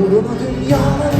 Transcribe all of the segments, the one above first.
Uğruna dünyanın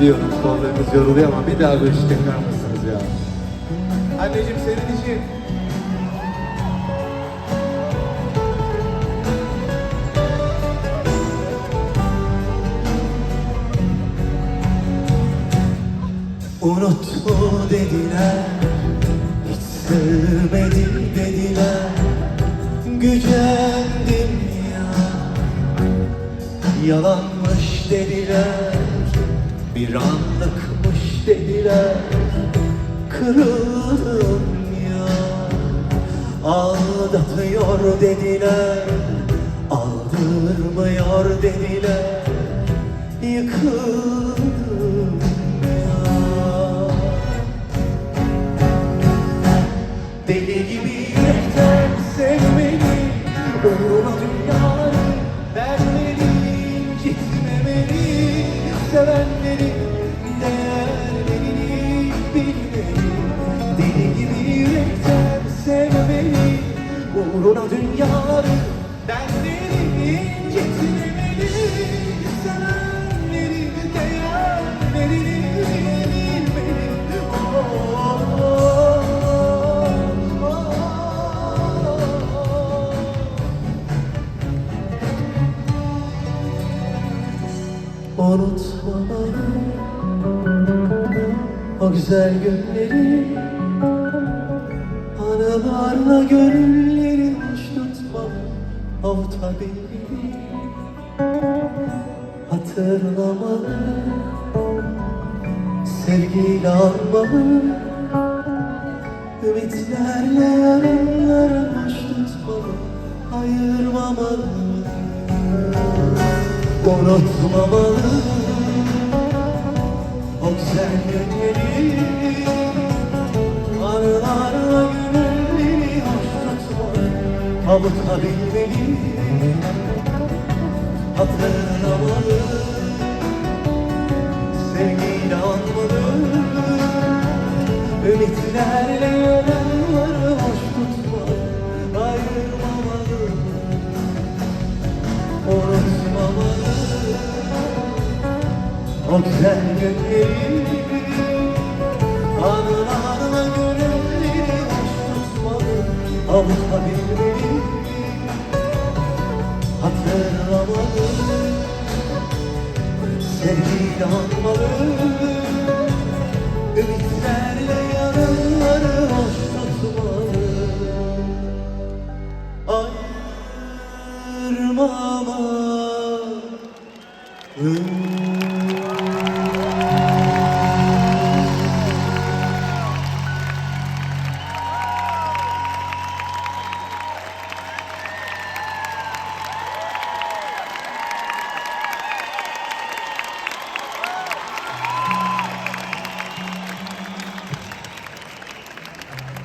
Biliyorum kollarınız yoruluyor ama bir daha bu işi tekrar mısınız ya? Anneciğim senin için. Unuttu dediler Hiç sevmedim Bir anlıkmış dediler. Kırıldım ya. Aldatıyor dediler. Aldırmıyor dediler. Yıkıldım Uğruna dünyaları benleri incitmemeli Sevenleri değerlerini bilmeli oh. Unutmamalı o güzel günleri. Anılarla tutmalı Avutabilmeli Hatırlamalı. Sevgiyle almalı Ümitlerle yarınları hoş tutmalı. Ayırmamalı. Unutmamalı Avutabilmeli Hatırlamalı Sevgiyle anmalı. Ümitlerle yarınları hoş tutmalı. Ayırmamalı Unutmamalı. O güzel günleri. Anılarla gönülleri hoş tutmalı. Avutabilmeli Hatırlamalı Sevgiyle anmalı Ümitlerle yarınları hoş